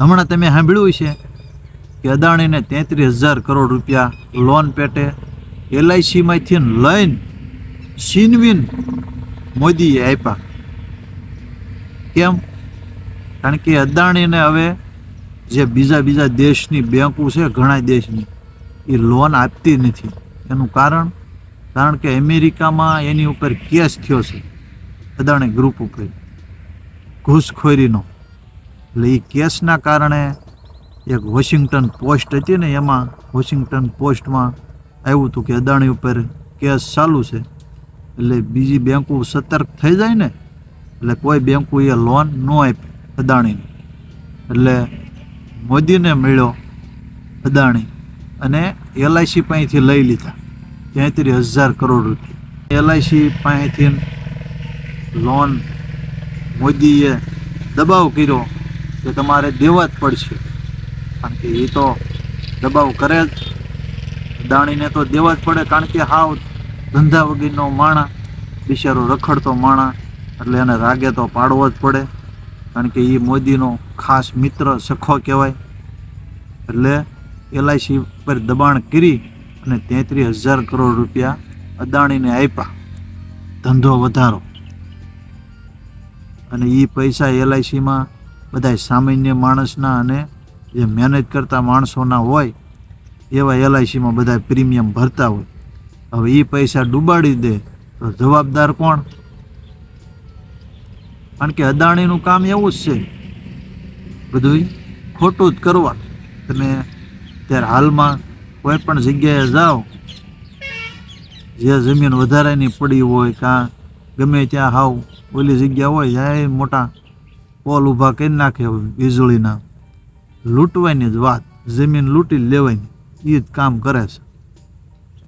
હમણાં તમે સાંભળ્યું છે કે અદાણીને તેત્રીસ હજાર કરોડ રૂપિયા લોન પેટે એલઆઈસીમાંથી લઈને છીનવીન મોદીએ આપ્યા. કેમ? કારણ કે અદાણીને હવે જે બીજા બીજા દેશની બેંકો છે, ઘણા દેશની, એ લોન આપતી નથી. એનું કારણ? કારણ કે અમેરિકામાં એની ઉપર કેસ થયો છે, અદાણી ગ્રુપ ઉપર. ઘૂસખોરીનો. એટલે એ કેસના કારણે એક વોશિંગ્ટન પોસ્ટ હતી ને એમાં વોશિંગ્ટન પોસ્ટમાં આવ્યું હતું કે અદાણી ઉપર કેસ ચાલુ છે. એટલે બીજી બેંકો સતર્ક થઈ જાય ને, એટલે કોઈ બેંકો એ લોન ન આપી અદાણીને. એટલે મોદીને મળ્યો અદાણી અને એલઆઈસી પાસેથી લઈ લીધા. તેત્રી હજાર કરોડ રૂપિયા. એલઆઈસી પાસેથી લોન મોદીએ દબાવ કર્યો. કે તમારે દેવા જ પડશે. કારણ કે એ તો દબાવ કરે જ. અદાણીને તો દેવા જ પડે, કારણ કે હાવ ધંધા વગરનો માણા, બિચારો રખડતો માણા, એટલે એને રાગે તો પાડવો જ પડે. કારણ કે એ મોદીનો ખાસ મિત્ર, સખો કહેવાય. એટલે એલઆઈસી પર દબાણ કરી અને તેત્રીસ હજાર કરોડ રૂપિયા અદાણીને આપ્યા. ધંધો વધારો. અને એ પૈસા એલઆઈસીમાં બધા સામાન્ય માણસના અને જે મહેનત કરતા માણસોના હોય, એવા એલઆઈસીમાં બધા પ્રીમિયમ ભરતા હોય. હવે એ પૈસા ડૂબાડી દે તો જવાબદાર કોણ? કારણ કે અદાણીનું કામ એવું જ છે. બધું ખોટું જ કરવા. તમે ત્યારે હાલમાં કોઈ પણ જગ્યાએ જાઓ જે જમીન વધારાની પડી હોય, કાં ગમે ત્યાં હાવ ઓલી જગ્યા હોય ત્યાં મોટા પોલ ઊભા કરી નાખે વીજળીના. લૂંટવાની જ વાત, જમીન લૂંટી લેવાની એ જ કામ કરે છે.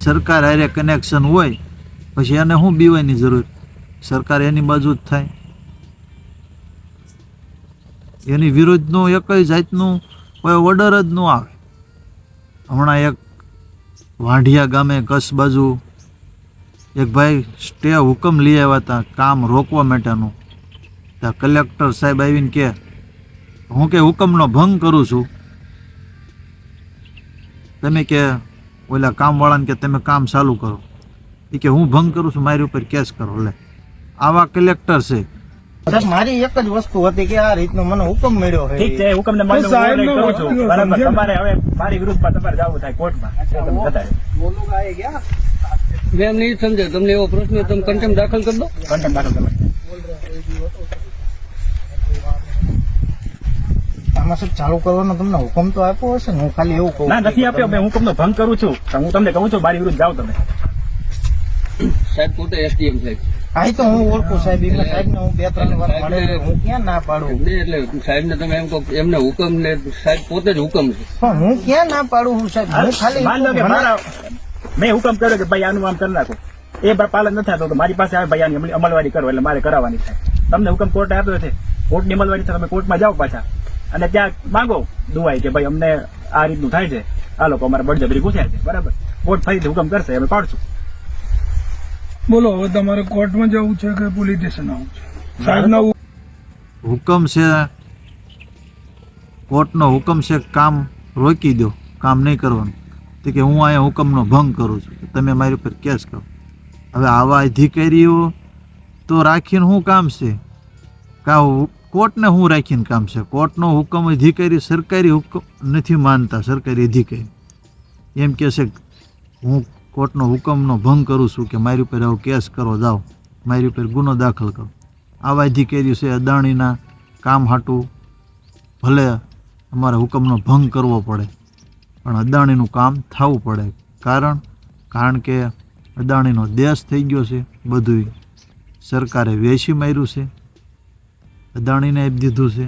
સરકાર હારે કનેક્શન હોય, પછી એને શું બીવાની જરૂર? સરકાર એની બાજુ જ થાય. એની વિરુદ્ધનું જ જાતનું કોઈ ઓર્ડર જ ન આવે. હમણાં એક વાંઢિયા ગામે કસ બાજુ એક ભાઈ સ્ટે હુકમ લઈ આવ્યા હતા કામ રોકવા માટેનું. ત્યાં કલેક્ટર સાહેબ આવીને કે હું કે હુકમનો ભંગ કરું છું. તમે કે ઓલા કામવાળાને કે તમે કામ ચાલુ કરો. એ કે હું ભંગ કરું છું મારી ઉપર કેસ કરો લે. આવા કલેક્ટર છે. મારી એક જ વસ્તુ હતી કે આ રીતનો મને હુકમ મળ્યો છે ઠીક છે હુકમ ને બરાબર તમારે હવે મારી વિરુદ્ધમાં તમારે જવું થાય કોર્ટમાં. તમે જતા નહીં સમજે તમને એવો પ્રશ્ન તમે કન્ટેમ દાખલ કરી દો. Content દાખલ કરો. આમાં ચાલુ કરવાનો તમને હુકમ તો આપ્યો હશે ને? હું ખાલી એવું કહું ના નથી આપ્યો. મેં હુકમનો ભંગ કરું છું. તો હું તમને કહું છું મારી વિરુદ્ધ જાઓ તમે. સાહેબ પોતે એસડીએમ સાહેબ. આઈ તો હું ઓળખું સાહેબ. એમને સાહેબ ને હું બે ત્રણ વાર મળે હું ક્યાં ના પાડું? એટલે સાહેબ ને તમે એમ કહો એમને હુકમ ને સાહેબ પોતે જ હુકમ છે. પણ હું ક્યાં ના પાડું હું સાહેબ? હું ખાલી મેં હુકમ કર્યો કે ભાઈ આનું આમ કરી નાખો. એ પાલન નથી થતું તો મારી પાસે આવે ભાઈ આની અમલવારી કરો. એટલે મારે કરાવવાની થાય. તમને હુકમ કોર્ટે આપ્યો છે. કોર્ટની અમલવારી છે તમે કોર્ટમાં જાઓ પાછા. અને ત્યાં માંગો દુવાઈ કે ભાઈ અમને આ રીતનું થાય છે. આ લોકો અમારે બળજબરી પૂછ્યા છે. બરાબર? કોર્ટ ફરીથી હુકમ કરશે અમે પાડશું. બોલો હવે તમારે કોર્ટમાં જવું છે કે પોલીસ સ્ટેશન આવવું છે? સાહેબના હુકમ છે કોર્ટનો હુકમ છે કામ રોકી દો. કામ નહીં કરવાનું. તો કે હું અહીંયા હુકમનો ભંગ કરું છું. તમે મારી ઉપર કેસ કરો. હવે આવા અધિકારીઓ તો રાખીને શું કામ છે? કા હુ- કોર્ટને શું રાખીને કામ છે? કોર્ટનો હુકમ અધિકારી સરકારી હુકમ નથી માનતા, સરકારી અધિકારી. એમ કહે છે હું કોર્ટનો હુકમનો ભંગ કરું છું કે મારી ઉપર આવો કેસ કરો, જાઓ. મારી ઉપર ગુનો દાખલ કરો. આવા અધિકારીઓ છે, અદાણીના કામ હાટું ભલે અમારે હુકમનો ભંગ કરવો પડે, પણ અદાણીનું કામ થવું પડે. કારણ કારણ કે અદાણીનો દેશ થઈ ગયો છે બધું સરકારે વેચી માર્યું છે. અદાણીને આપી દીધું છે.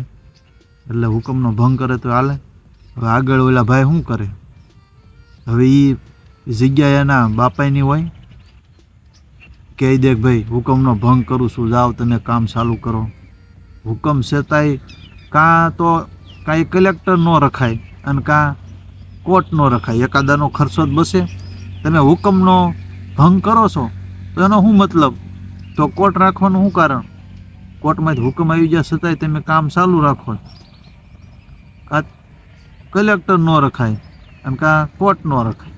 એટલે હુકમનો ભંગ કરે તો હાલે. હવે આગળ ઓલા ભાઈ શું કરે? હવે એ જગ્યા એના બાપાની હોય. કહી દે ભાઈ, હુકમનો ભંગ કરું છું, જાઓ તમે કામ ચાલુ કરો. હુકમ છતાંય કાં તો કાંઈ કલેક્ટર ન રખાય અને કાં કોર્ટ ન રખાય. એકાદાનો ખર્ચો જ બસે. તમે હુકમનો ભંગ કરો છો, તો એનો શું મતલબ? તો કોર્ટ રાખવાનું શું કારણ? કોર્ટમાંથી હુકમ આવી જાય છતાંય તમે કામ ચાલુ રાખો. કાં કલેક્ટર ન રખાય અને કાં કોર્ટ ન રખાય.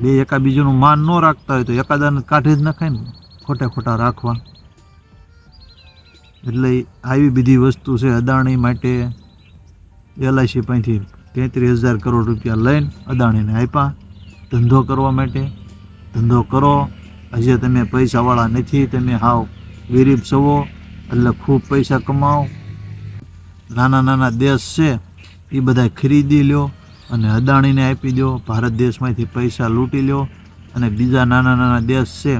બે એકા બીજુનું માન ન રાખતા હોય તો એકાદાને કાઢી જ નખાય ને. ખોટા ખોટા રાખવા. એટલે આવી બધી વસ્તુ છે અદાણી માટે એલઆઈસી પાસેથી તેત્રીસ હજાર કરોડ રૂપિયા લઈને અદાણીને આપ્યા. ધંધો કરવા માટે. ધંધો કરો. હજી તમે પૈસાવાળા નથી, તમે હાવ ગરીબ સવો, એટલે ખૂબ પૈસા કમાઓ. નાના નાના દેશ છે, એ બધા ખરીદી લ્યો અને અદાણીને આપી દો ભારત દેશમાંથી પૈસા લૂંટી લ્યો અને બીજા નાના નાના દેશ છે,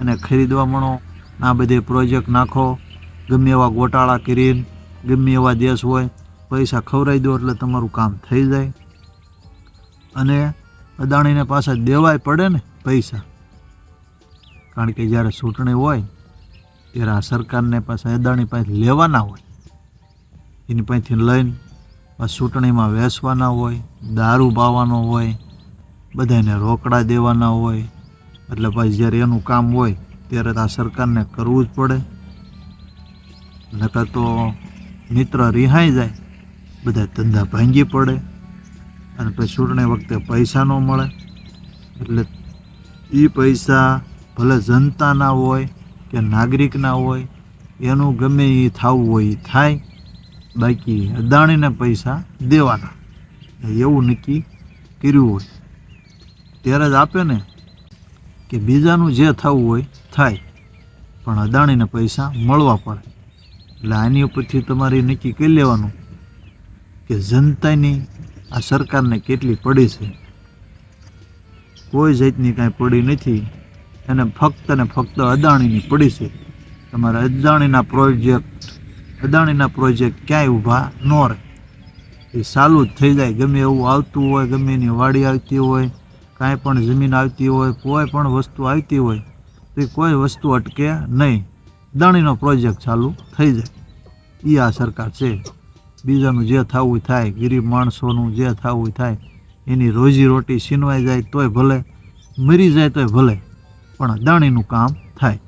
એને ખરીદવા મળો આ બધે પ્રોજેક્ટ નાખો. ગમે એવા ગોટાળા કરીને, ગમે એવા દેશ હોય, પૈસા ખવરાઈ દો એટલે તમારું કામ થઈ જાય. અને અદાણીને પાછા દેવાય પડે ને પૈસા. કારણ કે જ્યારે ચૂંટણી હોય આ સરકારને પાસે અદાણી પાસે લેવાના હોય, એની પાસેથી લઈને ચૂંટણીમાં વેચવાના હોય, દારૂ પાવાનો હોય બધાને રોકડા દેવાના હોય, એટલે પછી જ્યારે એનું કામ હોય ત્યારે તો આ સરકારને કરવું જ પડે. નકર તો મિત્ર રિહાઈ જાય બધા ધંધા ભાંગી પડે અને પછી ચૂંટણી વખતે પૈસા ન મળે. એટલે એ પૈસા ભલે જનતાના હોય કે નાગરિકના હોય, એનું ગમે એ થવું હોય એ થાય, બાકી અદાણીને પૈસા દેવાના. એવું નક્કી કર્યું હોય. ત્યારે જ આપે ને કે બીજાનું જે થવું હોય થાય, પણ અદાણીને પૈસા મળવા પડે. એટલે આની ઉપરથી તમારે નક્કી કરી લેવાનું કે જનતાની આ સરકારને કેટલી પડી છે. કોઈ જાતની કાંઈ પડી નથી. એને ફક્ત ને ફક્ત અદાણીની પડી છે. તમારે અદાણીના પ્રોજેક્ટ અદાણીના પ્રોજેક્ટ ક્યાંય ઊભા ન રહે. એ ચાલુ જ થઈ જાય, ગમે એવું આવતું હોય, ગમે એની વાડી આવતી હોય, કાંઈ પણ જમીન આવતી હોય, કોઈ પણ વસ્તુ આવતી હોય, તો એ કોઈ વસ્તુ અટકે નહીં. અદાણીનો પ્રોજેક્ટ ચાલુ થઈ જાય. એ આ સરકાર છે. બીજાનું જે થવું થાય, ગરીબ માણસોનું જે થવું થાય, એની રોજી રોટી છીનવાઈ જાય તોય ભલે, મરી જાય તોય ભલે. પણ અદાણીનું કામ થાય.